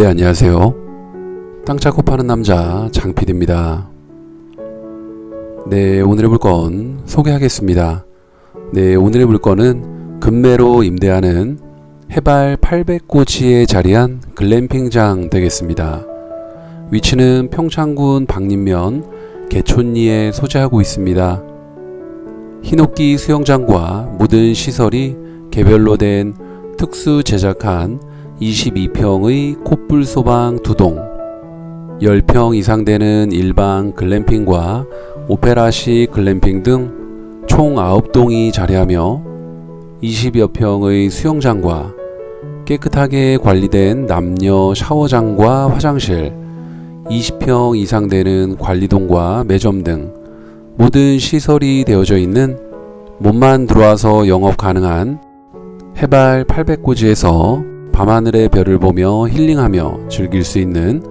네, 안녕하세요. 땅 찾고 파는 남자 장PD입니다. 네, 오늘의 물건 소개하겠습니다. 네, 오늘의 물건은 금매로 임대하는 해발 800고지에 자리한 글램핑장 되겠습니다. 위치는 평창군 박림면 개촌리에 소재하고 있습니다. 흰옥기 수영장과 모든 시설이 개별로 된 특수 제작한 22평의 콧불 소방 2동, 10평 이상 되는 일반 글램핑과 오페라식 글램핑 등 총 9동이 자리하며 20여 평의 수영장과 깨끗하게 관리된 남녀 샤워장과 화장실, 20평 이상 되는 관리동과 매점 등 모든 시설이 되어져 있는 몸만 들어와서 영업 가능한 해발 800고지에서 밤하늘의 별을 보며 힐링하며 즐길 수 있는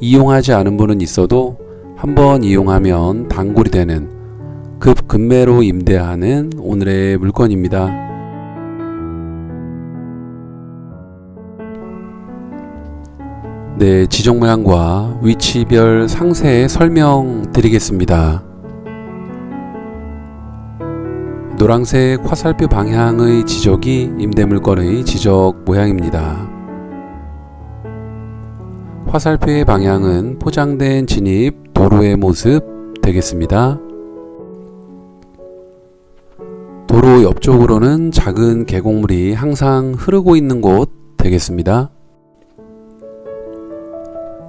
이용하지 않은 분은 있어도 한번 이용하면 단골이 되는 급 금매로 임대하는 오늘의 물건입니다. 네, 지정 모양과 위치별 상세 설명 드리겠습니다. 노란색 화살표 방향의 지적이 임대물건의 지적 모양입니다. 화살표의 방향은 포장된 진입 도로의 모습 되겠습니다. 도로 옆쪽으로는 작은 계곡물이 항상 흐르고 있는 곳 되겠습니다.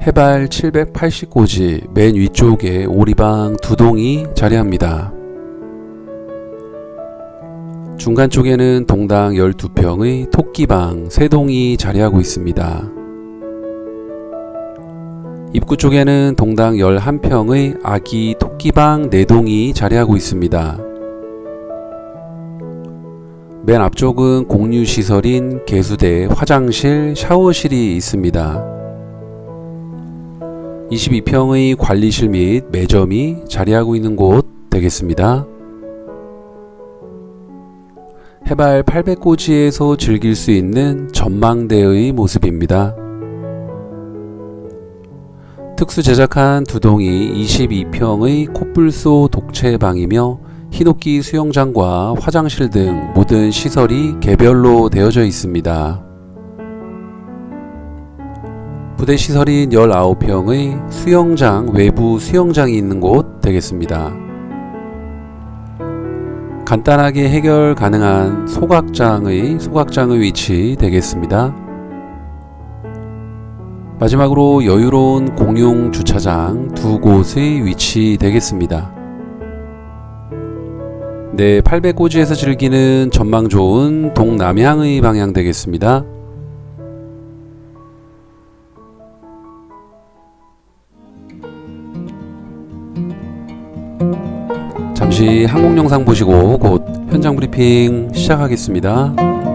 해발 780고지 맨 위쪽에 오리방 두 동이 자리합니다. 중간 쪽에는 동당 12평의 토끼방 3동이 자리하고 있습니다. 입구 쪽에는 동당 11평의 아기 토끼방 4동이 자리하고 있습니다. 맨 앞쪽은 공유시설인 개수대 화장실, 샤워실이 있습니다. 22평의 관리실 및 매점이 자리하고 있는 곳 되겠습니다. 해발 800고지에서 즐길 수 있는 전망대의 모습입니다. 특수 제작한 두 동이 22평의 콧불소 독채방이며 흰옥기 수영장과 화장실 등 모든 시설이 개별로 되어져 있습니다. 부대 시설인 19평의 수영장 외부 수영장이 있는 곳 되겠습니다. 간단하게 해결 가능한 소각장의 소각장의 위치 되겠습니다. 마지막으로 여유로운 공용 주차장 두 곳의 위치 되겠습니다. 네, 800고지에서 즐기는 전망 좋은 동남향의 방향 되겠습니다. 잠시 항공 영상 보시고 곧 현장 브리핑 시작하겠습니다.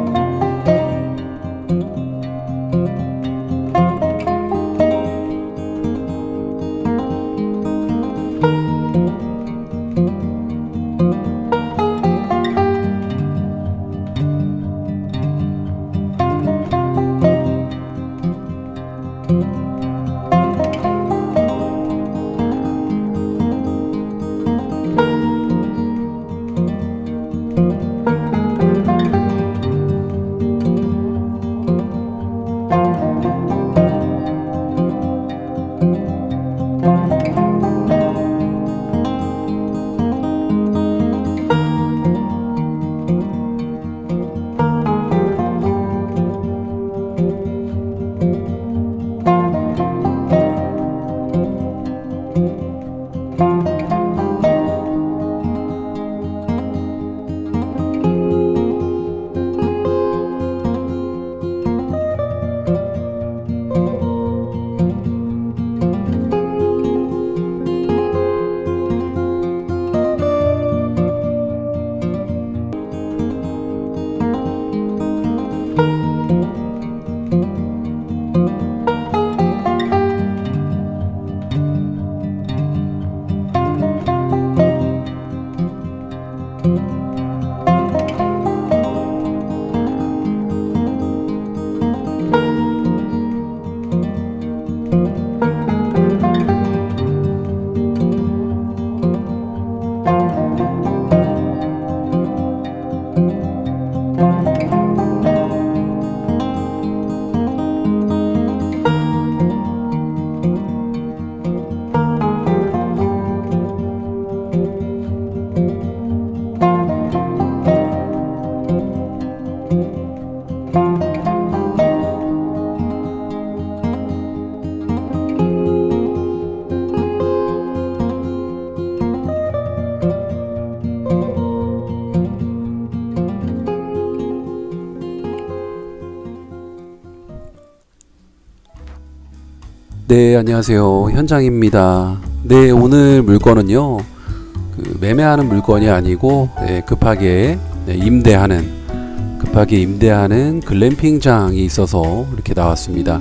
네, 안녕하세요. 현장입니다. 네, 오늘 물건은요, 그 매매하는 물건이 아니고, 네, 급하게 네, 임대하는, 급하게 임대하는 글램핑장이 있어서 이렇게 나왔습니다.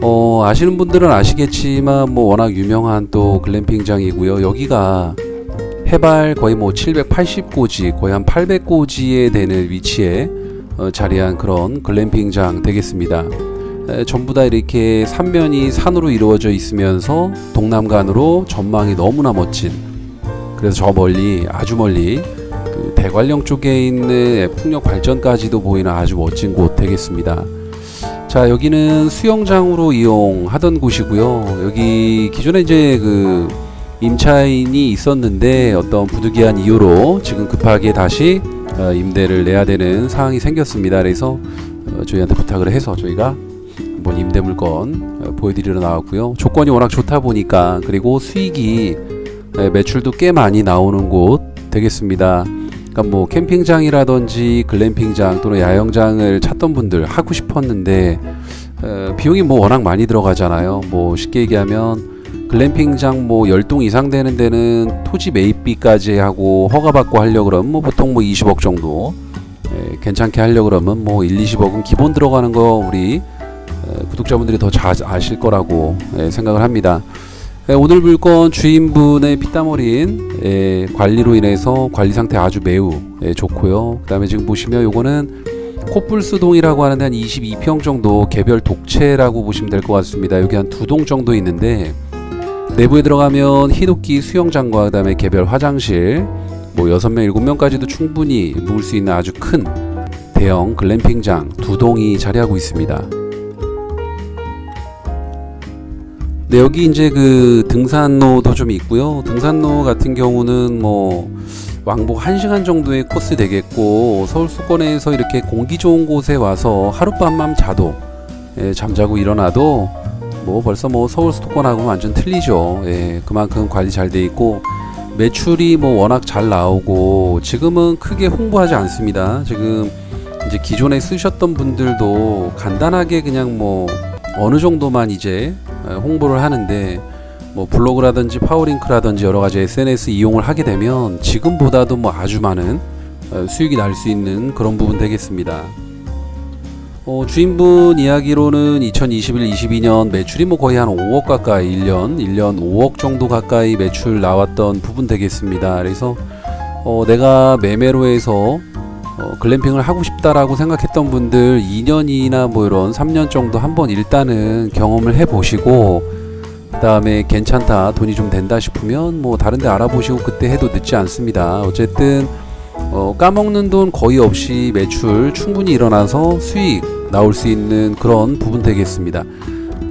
어, 아시는 분들은 아시겠지만, 뭐, 워낙 유명한 또 글램핑장이고요. 여기가 해발 거의 뭐 780고지, 거의 한 800고지에 되는 위치에 어, 자리한 그런 글램핑장 되겠습니다. 에, 전부 다 이렇게 삼면이 산으로 이루어져 있으면서 동남간으로 전망이 너무나 멋진 그래서 저 멀리 아주 멀리 그 대관령 쪽에 있는 풍력 발전까지도 보이는 아주 멋진 곳 되겠습니다. 자 여기는 수영장으로 이용하던 곳이고요. 여기 기존에 이제 그 임차인이 있었는데 어떤 부득이한 이유로 지금 급하게 다시 어, 임대를 내야 되는 상황이 생겼습니다. 그래서 어, 저희한테 부탁을 해서 저희가 한번 임대 물건 어, 보여드리러 나왔고요. 조건이 워낙 좋다 보니까 그리고 수익이 에, 매출도 꽤 많이 나오는 곳 되겠습니다. 그러니까 뭐 캠핑장이라든지 글램핑장 또는 야영장을 찾던 분들 하고 싶었는데 어, 비용이 뭐 워낙 많이 들어가잖아요. 뭐 쉽게 얘기하면 글램핑장 뭐 10동 이상 되는 데는 토지 매입비까지 하고 허가받고 하려 그러면 뭐 보통 뭐 20억 정도 예, 괜찮게 하려 그러면 뭐 1, 20억은 기본 들어가는 거 우리 어, 구독자분들이 더 잘 아실 거라고 예, 생각을 합니다. 예, 오늘 물건 주인분의 피땀 어린 예, 관리로 인해서 관리 상태 아주 매우 예, 좋고요. 그다음에 지금 보시면 요거는 코뿔수동이라고 하는데 한 22평 정도 개별 독채라고 보시면 될 것 같습니다. 여기 한 두 동 정도 있는데 내부에 들어가면 히노키 수영장과 그다음에 개별 화장실 뭐 6명, 7명까지도 충분히 묵을 수 있는 아주 큰 대형 글램핑장 두 동이 자리하고 있습니다. 네, 여기 이제 그 등산로도 좀 있고요. 등산로 같은 경우는 뭐 왕복 1시간 정도의 코스 되겠고 서울 수도권에서 이렇게 공기 좋은 곳에 와서 하룻밤만 자도 예, 잠자고 일어나도 뭐 벌써 뭐 서울 수도권하고 완전 틀리죠. 예, 그만큼 관리 잘 돼 있고 매출이 뭐 워낙 잘 나오고 지금은 크게 홍보하지 않습니다. 지금 이제 기존에 쓰셨던 분들도 간단하게 그냥 뭐 어느 정도만 이제 어, 홍보를 하는데 뭐 블로그라든지 파워링크라든지 여러 가지 SNS 이용을 하게 되면 지금보다도 뭐 아주 많은 어, 수익이 날 수 있는 그런 부분 되겠습니다. 어, 주인분 이야기로는 2021, 22년 매출이 뭐 거의 한 5억 가까이 1년 1년 5억 정도 가까이 매출 나왔던 부분 되겠습니다. 그래서 어, 내가 매매로 해서 어, 글램핑을 하고 싶다라고 생각했던 분들 2년이나 뭐 이런 3년 정도 한번 일단은 경험을 해 보시고 그 다음에 괜찮다 돈이 좀 된다 싶으면 뭐 다른 데 알아보시고 그때 해도 늦지 않습니다. 어쨌든 어, 까먹는 돈 거의 없이 매출 충분히 일어나서 수익 나올 수 있는 그런 부분 되겠습니다.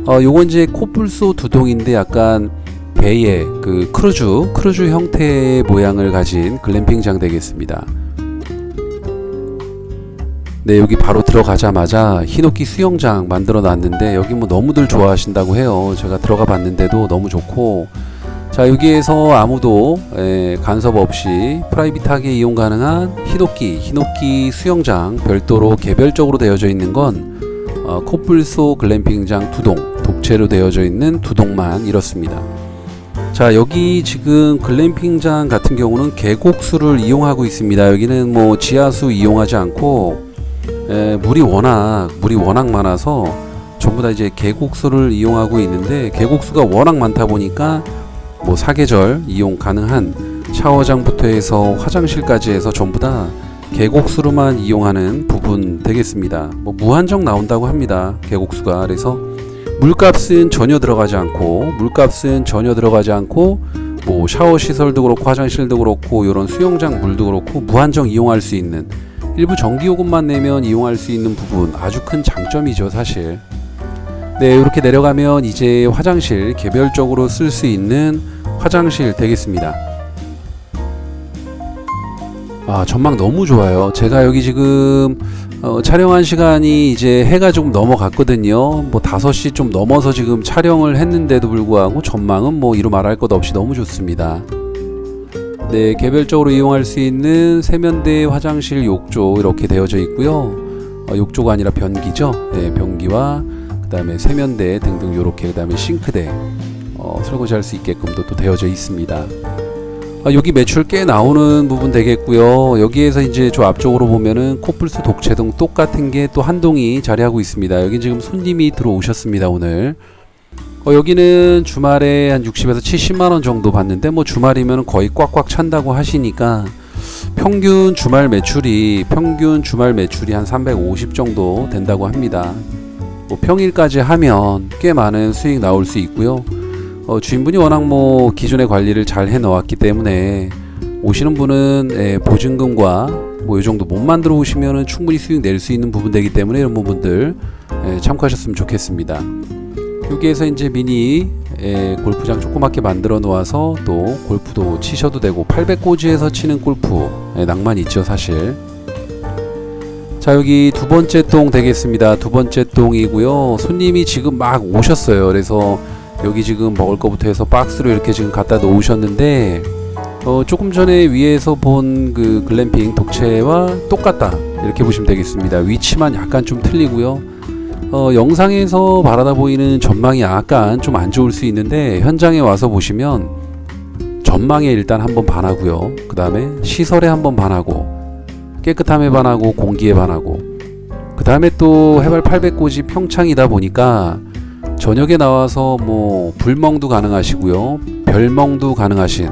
어, 요건 이제 코뿔소 두동인데 약간 배의 그 크루즈 크루즈 형태의 모양을 가진 글램핑장 되겠습니다. 네 여기 바로 들어가자마자 히노키 수영장 만들어 놨는데 여기 뭐 너무들 좋아하신다고 해요. 제가 들어가 봤는데도 너무 좋고 자 여기에서 아무도 에, 간섭 없이 프라이빗하게 이용 가능한 히노키 히노키 수영장 별도로 개별적으로 되어져 있는 건 어, 코뿔소 글램핑장 두 동 독채로 되어져 있는 두 동만 이렇습니다. 자 여기 지금 글램핑장 같은 경우는 계곡수를 이용하고 있습니다. 여기는 뭐 지하수 이용하지 않고 에, 물이 워낙 물이 워낙 많아서 전부 다 이제 계곡수를 이용하고 있는데 계곡수가 워낙 많다 보니까 뭐 사계절 이용 가능한 샤워장부터 해서 화장실까지 해서 전부 다 계곡수로만 이용하는 부분 되겠습니다. 뭐 무한정 나온다고 합니다. 계곡수가 그래서 물값은 전혀 들어가지 않고 물값은 전혀 들어가지 않고 뭐 샤워 시설도 그렇고 화장실도 그렇고 이런 수영장 물도 그렇고 무한정 이용할 수 있는 일부 전기요금만 내면 이용할 수 있는 부분 아주 큰 장점이죠 사실. 네, 이렇게 내려가면 이제 화장실 개별적으로 쓸 수 있는 화장실 되겠습니다. 아, 전망 너무 좋아요. 제가 여기 지금 어, 촬영한 시간이 이제 해가 조금 넘어갔거든요. 뭐 5시 좀 넘어서 지금 촬영을 했는데도 불구하고 전망은 뭐 이루 말할 것 없이 너무 좋습니다. 네, 개별적으로 이용할 수 있는 세면대, 화장실, 욕조 이렇게 되어져 있고요. 어, 욕조가 아니라 변기죠. 네, 변기와 그다음에 세면대 등등 요렇게 그다음에 싱크대 어, 설거지할 수 있게끔도 또 되어져 있습니다. 아, 여기 매출 꽤 나오는 부분 되겠고요. 여기에서 이제 저 앞쪽으로 보면은 코뿔소 독채등 똑같은 게 또 한 동이 자리하고 있습니다. 여기 지금 손님이 들어오셨습니다 오늘. 어, 여기는 주말에 한 60에서 70만 원 정도 받는데 뭐 주말이면 거의 꽉꽉 찬다고 하시니까 평균 주말 매출이 평균 주말 매출이 한 350 정도 된다고 합니다. 뭐 평일까지 하면 꽤 많은 수익 나올 수 있고요. 어, 주인분이 워낙 뭐 기존의 관리를 잘 해놓았기 때문에 오시는 분은 예, 보증금과 뭐이 정도 못 만들어 오시면은 충분히 수익 낼 수 있는 부분 되기 때문에 이런 부분들 예, 참고하셨으면 좋겠습니다. 여기에서 이제 미니 예, 골프장 조그맣게 만들어 놓아서 또 골프도 치셔도 되고 800고지에서 치는 골프 예, 낭만 있죠 사실. 자 여기 두 번째 동 되겠습니다. 두 번째 동이고요. 손님이 지금 막 오셨어요. 그래서 여기 지금 먹을 거부터 해서 박스로 이렇게 지금 갖다 놓으셨는데 어, 조금 전에 위에서 본 그 글램핑 독채와 똑같다 이렇게 보시면 되겠습니다. 위치만 약간 좀 틀리고요. 어, 영상에서 바라다 보이는 전망이 약간 좀 안 좋을 수 있는데 현장에 와서 보시면 전망에 일단 한번 반하고요. 그 다음에 시설에 한번 반하고 깨끗함에 반하고 공기에 반하고 그 다음에 또 해발 800고지 평창이다 보니까 저녁에 나와서 뭐 불멍도 가능하시고요. 별멍도 가능하신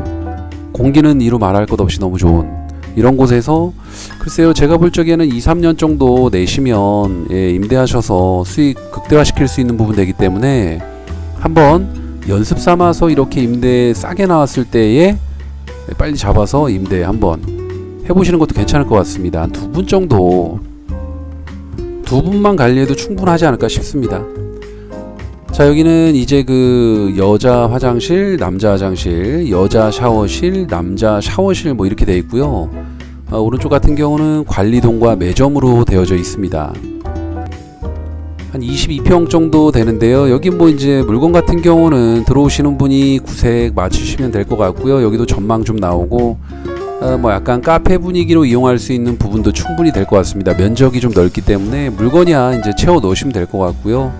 공기는 이루 말할 것 없이 너무 좋은 이런 곳에서 글쎄요 제가 볼 적에는 2, 3년 정도 내시면 예, 임대하셔서 수익 극대화시킬 수 있는 부분 되기 때문에 한번 연습 삼아서 이렇게 임대 싸게 나왔을 때에 빨리 잡아서 임대 한번 해보시는 것도 괜찮을 것 같습니다. 한두분 정도 두 분만 관리해도 충분하지 않을까 싶습니다. 자 여기는 이제 그 여자 화장실, 남자 화장실, 여자 샤워실, 남자 샤워실 뭐 이렇게 되어 있고요. 아, 오른쪽 같은 경우는 관리동과 매점으로 되어져 있습니다. 한 22평 정도 되는데요. 여기 뭐 이제 물건 같은 경우는 들어오시는 분이 구색 맞추시면 될 것 같고요. 여기도 전망 좀 나오고 아, 뭐 약간 카페 분위기로 이용할 수 있는 부분도 충분히 될 것 같습니다. 면적이 좀 넓기 때문에 물건이야 이제 채워 넣으시면 될 것 같고요.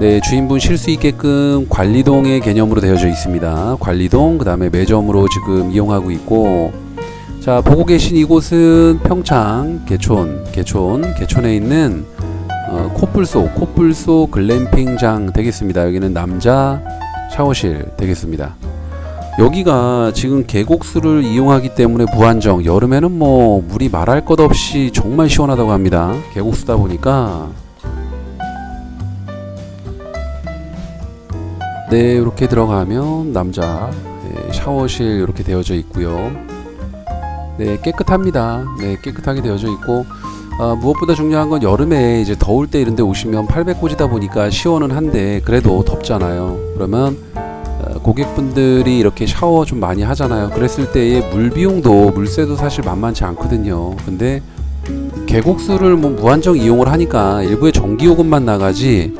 네, 주인분 쉴 수 있게끔 관리동의 개념으로 되어져 있습니다. 관리동, 그 다음에 매점으로 지금 이용하고 있고, 자, 보고 계신 이곳은 평창 개촌, 개촌, 개촌에 있는 어, 코뿔소, 코뿔소 글램핑장 되겠습니다. 여기는 남자 샤워실 되겠습니다. 여기가 지금 계곡수를 이용하기 때문에 무한정 여름에는 뭐 물이 말할 것 없이 정말 시원하다고 합니다. 계곡수다 보니까 네, 이렇게 들어가면 남자 네, 샤워실 이렇게 되어져 있고요. 네, 깨끗합니다. 네, 깨끗하게 되어져 있고 아, 무엇보다 중요한 건 여름에 이제 더울 때 이런데 오시면 800고지다 보니까 시원은 한데 그래도 덥잖아요. 그러면 어, 고객분들이 이렇게 샤워 좀 많이 하잖아요. 그랬을 때의 물 비용도 물세도 사실 만만치 않거든요. 근데 계곡수를 뭐 무한정 이용을 하니까 일부의 전기요금만 나가지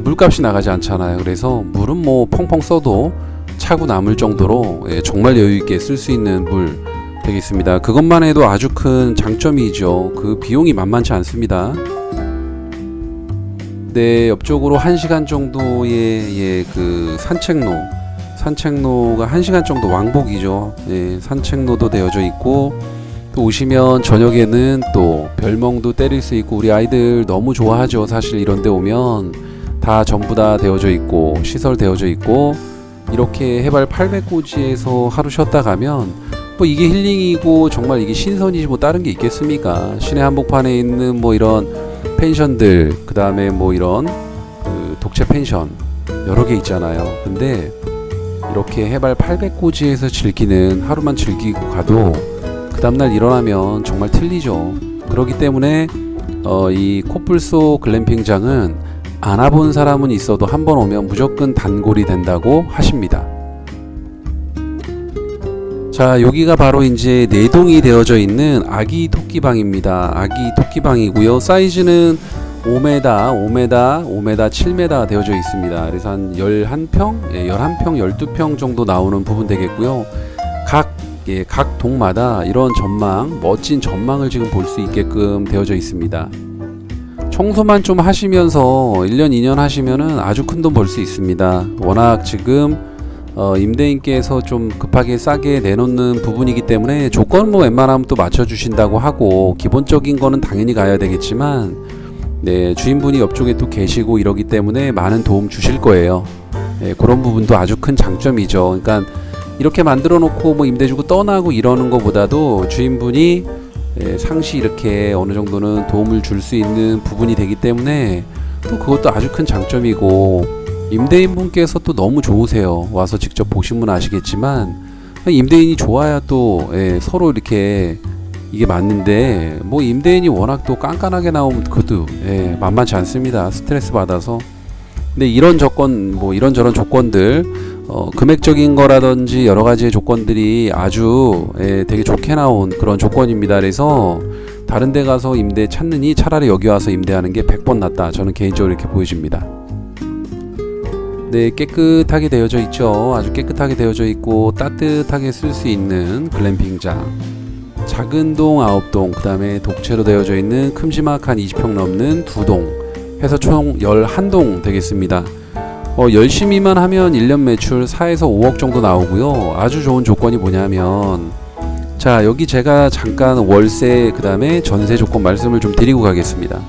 물값이 나가지 않잖아요. 그래서 물은 뭐 펑펑 써도 차고 남을 정도로 예, 정말 여유 있게 쓸 수 있는 물 되겠습니다. 그것만 해도 아주 큰 장점이죠. 그 비용이 만만치 않습니다. 네, 옆쪽으로 1시간 정도의 예, 그 산책로 산책로가 1시간 정도 왕복이죠. 예, 산책로도 되어져 있고 또 오시면 저녁에는 또 별멍도 때릴 수 있고 우리 아이들 너무 좋아하죠. 사실 이런 데 오면 다 전부 다 되어져 있고 시설 되어져 있고 이렇게 해발 800고지에서 하루 쉬었다 가면 뭐 이게 힐링이고 정말 이게 신선이지 뭐 다른 게 있겠습니까? 시내 한복판에 있는 뭐 이런 펜션들 그 다음에 뭐 이런 그 독채 펜션 여러 개 있잖아요. 근데 이렇게 해발 800고지에서 즐기는 하루만 즐기고 가도 그 다음날 일어나면 정말 틀리죠. 그렇기 때문에 어, 이 코뿔소 글램핑장은 안 와본 사람은 있어도 한 번 오면 무조건 단골이 된다고 하십니다. 자, 여기가 바로 이제 내동이 되어져 있는 아기 토끼방입니다. 아기 토끼방이고요. 사이즈는 5m, 5m, 5m, 7m 되어져 있습니다. 그래서 한 11평, 예, 11평, 12평 정도 나오는 부분 되겠고요. 각 예, 각 동마다 이런 전망, 멋진 전망을 지금 볼 수 있게끔 되어져 있습니다. 청소만 좀 하시면서 1년, 2년 하시면은 아주 큰 돈 벌 수 있습니다. 워낙 지금 어, 임대인께서 좀 급하게 싸게 내놓는 부분이기 때문에 조건 뭐 웬만하면 또 맞춰주신다고 하고 기본적인 거는 당연히 가야 되겠지만 네, 주인분이 옆쪽에 또 계시고 이러기 때문에 많은 도움 주실 거예요. 네, 그런 부분도 아주 큰 장점이죠. 그러니까 이렇게 만들어 놓고 뭐 임대 주고 떠나고 이러는 것보다도 주인분이 예, 상시 이렇게 어느 정도는 도움을 줄 수 있는 부분이 되기 때문에 또 그것도 아주 큰 장점이고 임대인분께서 또 너무 좋으세요. 와서 직접 보시면 아시겠지만 임대인이 좋아야 또 예, 서로 이렇게 이게 맞는데 뭐 임대인이 워낙 또 깐깐하게 나오면 그것도 예, 만만치 않습니다. 스트레스 받아서. 근데 이런 조건 뭐 이런저런 조건들 어, 금액적인 거라든지 여러 가지의 조건들이 아주 예, 되게 좋게 나온 그런 조건입니다. 그래서 다른 데 가서 임대 찾느니 차라리 여기 와서 임대하는 게 100번 낫다. 저는 개인적으로 이렇게 보여집니다. 네, 깨끗하게 되어져 있죠. 아주 깨끗하게 되어져 있고 따뜻하게 쓸 수 있는 글램핑장. 작은 동 9동, 그 다음에 독채로 되어져 있는 큼지막한 20평 넘는 두 동, 해서 총 11동 되겠습니다. 어, 열심히만 하면 1년 매출 4에서 5억 정도 나오고요. 아주 좋은 조건이 뭐냐면 자, 여기 제가 잠깐 월세 그 다음에 전세 조건 말씀을 좀 드리고 가겠습니다.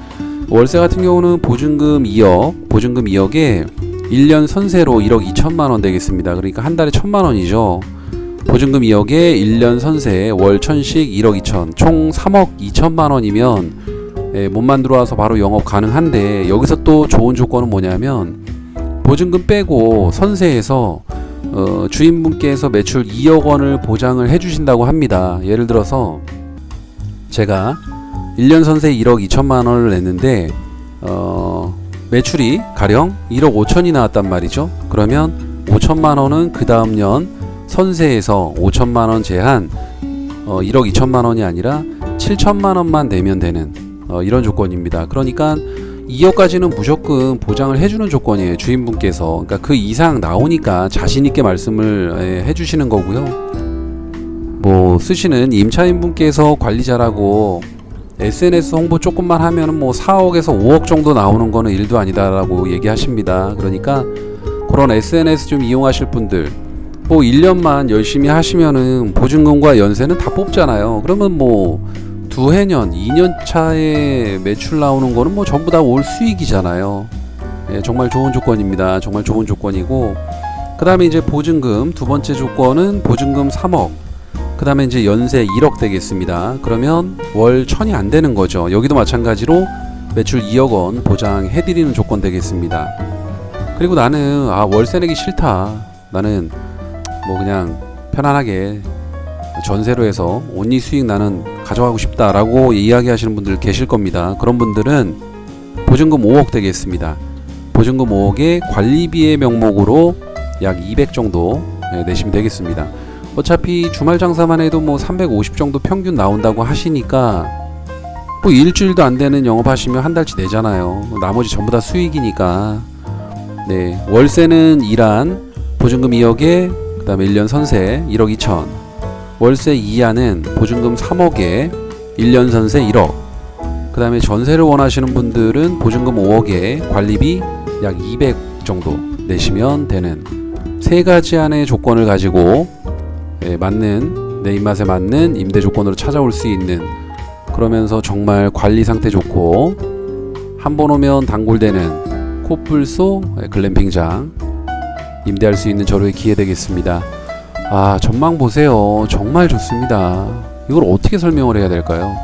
월세 같은 경우는 보증금 2억, 보증금 2억에 1년 선세로 1억 2천만 원 되겠습니다. 그러니까 한 달에 1천만 원이죠. 보증금 2억에 1년 선세 월 천씩 1억 2천 총 3억 2천만 원이면 예, 몸만 들어와서 바로 영업 가능한데 여기서 또 좋은 조건은 뭐냐면 보증금 빼고 선세에서 어, 주인분께서 매출 2억 원을 보장을 해주신다고 합니다. 예를 들어서 제가 1년 선세 1억 2천만 원을 냈는데 어, 매출이 가령 1억 5천이 나왔단 말이죠. 그러면 5천만 원은 그 다음 년 선세에서 5천만 원 제한 어, 1억 2천만 원이 아니라 7천만 원만 내면 되는 어, 이런 조건입니다. 그러니까 2억까지는 무조건 보장을 해주는 조건이에요. 주인분께서. 그러니까 그 이상 나오니까 자신있게 말씀을 예, 해주시는 거고요. 뭐 쓰시는 임차인분께서 관리 잘하고 SNS 홍보 조금만 하면은 뭐 4억에서 5억 정도 나오는 거는 일도 아니다라고 얘기하십니다. 그러니까 그런 SNS 좀 이용하실 분들 뭐 1년만 열심히 하시면은 보증금과 연세는 다 뽑잖아요. 그러면 뭐 두 해년, 2년 차에 매출 나오는 거는 뭐 전부 다 올 수익이잖아요. 예, 정말 좋은 조건입니다. 정말 좋은 조건이고 그 다음에 이제 보증금 두 번째 조건은 보증금 3억 그 다음에 이제 연세 1억 되겠습니다. 그러면 월 천이 안 되는 거죠. 여기도 마찬가지로 매출 2억 원 보장해드리는 조건 되겠습니다. 그리고 나는 아 월세 내기 싫다. 나는 뭐 그냥 편안하게 전세로 해서 온리 수익 나는 가져가고 싶다라고 이야기하시는 분들 계실 겁니다. 그런 분들은 보증금 5억 되겠습니다. 보증금 5억에 관리비의 명목으로 약 200 정도 예, 내시면 되겠습니다. 어차피 주말 장사만 해도 뭐 350 정도 평균 나온다고 하시니까 뭐 일주일도 안 되는 영업하시면 한 달치 내잖아요. 나머지 전부 다 수익이니까. 네, 월세는 일한 보증금 2억에 그다음에 1년 선세 1억 2천. 월세 이하는 보증금 3억에 1년 선세 1억. 그 다음에 전세를 원하시는 분들은 보증금 5억에 관리비 약 200 정도 내시면 되는 세 가지 안의 조건을 가지고 예, 맞는 내 입맛에 맞는 임대 조건으로 찾아올 수 있는 그러면서 정말 관리 상태 좋고 한 번 오면 단골되는 코뿔소 예, 글램핑장 임대할 수 있는 저로의 기회 되겠습니다. 아 전망 보세요. 정말 좋습니다. 이걸 어떻게 설명을 해야 될까요?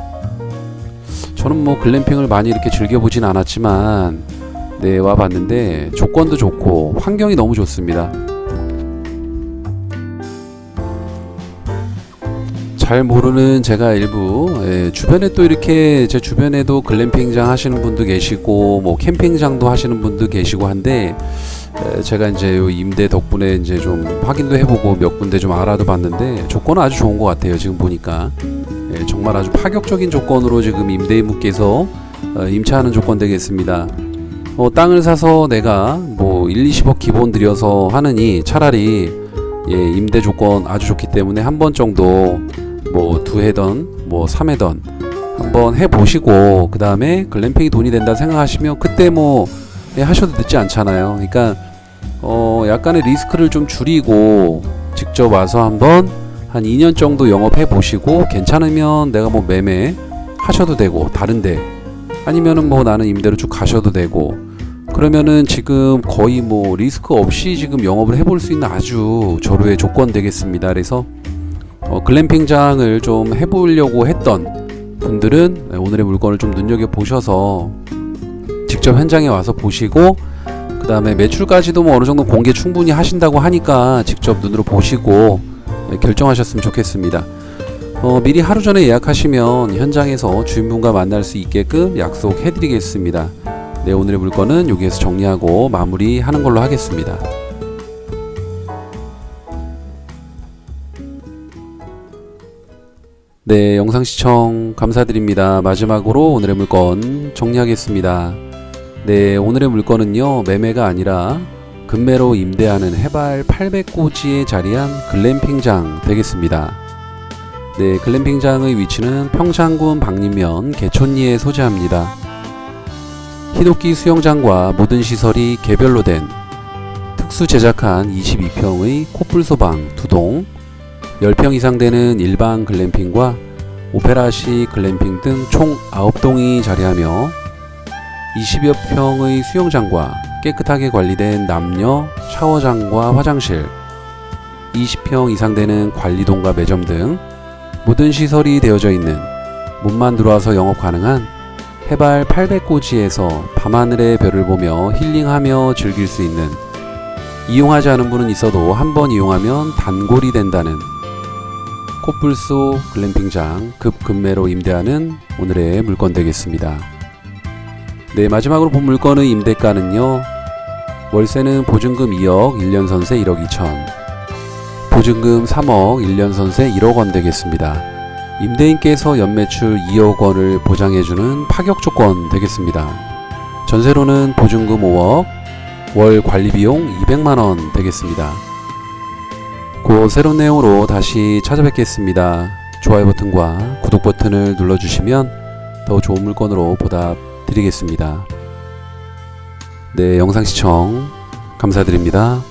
저는 뭐 글램핑을 많이 이렇게 즐겨보진 않았지만 네 와봤는데 조건도 좋고 환경이 너무 좋습니다. 잘 모르는 제가 일부 예, 주변에 또 이렇게 제 주변에도 글램핑장 하시는 분도 계시고 뭐 캠핑장도 하시는 분도 계시고 한데 에, 제가 이제 요 임대 덕분에 이제 좀 확인도 해보고 몇 군데 좀 알아도 봤는데 조건은 아주 좋은 것 같아요 지금 보니까 예, 정말 아주 파격적인 조건으로 지금 임대인분께서 어, 임차하는 조건 되겠습니다. 어, 땅을 사서 내가 뭐 1, 20억 기본 들여서 하느니 차라리 예, 임대 조건 아주 좋기 때문에 한 번 정도 뭐 두 해던 뭐 3회던 한번 해보시고 그 다음에 글램핑이 돈이 된다 생각하시면 그때 뭐 예, 하셔도 늦지 않잖아요. 그러니까 어 약간의 리스크를 좀 줄이고 직접 와서 한번 한 2년 정도 영업해 보시고 괜찮으면 내가 뭐 매매 하셔도 되고 다른데 아니면은 뭐 나는 임대로 쭉 가셔도 되고 그러면은 지금 거의 뭐 리스크 없이 지금 영업을 해볼 수 있는 아주 절호의 조건 되겠습니다. 그래서 어, 글램핑장을 좀 해보려고 했던 분들은 오늘의 물건을 좀 눈여겨 보셔서 직접 현장에 와서 보시고 그 다음에 매출까지도 뭐 어느 정도 공개 충분히 하신다고 하니까 직접 눈으로 보시고 네, 결정하셨으면 좋겠습니다. 어, 미리 하루 전에 예약하시면 현장에서 주인분과 만날 수 있게끔 약속해드리겠습니다. 네, 오늘의 물건은 여기에서 정리하고 마무리하는 걸로 하겠습니다. 네, 영상 시청 감사드립니다. 마지막으로 오늘의 물건 정리하겠습니다. 네, 오늘의 물건은요, 매매가 아니라 금매로 임대하는 해발 800고지에 자리한 글램핑장 되겠습니다. 네, 글램핑장의 위치는 평창군 박림면 개촌리에 소재합니다. 히노키 수영장과 모든 시설이 개별로 된 특수 제작한 22평의 코뿔 소방 2동, 10평 이상 되는 일반 글램핑과 오페라식 글램핑 등 총 9동이 자리하며 20여 평의 수영장과 깨끗하게 관리된 남녀 샤워장과 화장실, 20평 이상 되는 관리동과 매점 등 모든 시설이 되어져 있는 몸만 들어와서 영업 가능한 해발 800고지에서 밤하늘의 별을 보며 힐링하며 즐길 수 있는 이용하지 않은 분은 있어도 한 번 이용하면 단골이 된다는 코뿔소 글램핑장 급급매로 임대하는 오늘의 물건 되겠습니다. 네, 마지막으로 본 물건의 임대가는요. 월세는 보증금 2억, 1년 선세 1억 2천. 보증금 3억, 1년 선세 1억 원 되겠습니다. 임대인께서 연매출 2억 원을 보장해주는 파격 조건 되겠습니다. 전세로는 보증금 5억, 월 관리비용 200만 원 되겠습니다. 곧 새로운 내용으로 다시 찾아뵙겠습니다. 좋아요 버튼과 구독 버튼을 눌러주시면 더 좋은 물건으로 보답 드리겠습니다. 네, 영상 시청 감사드립니다.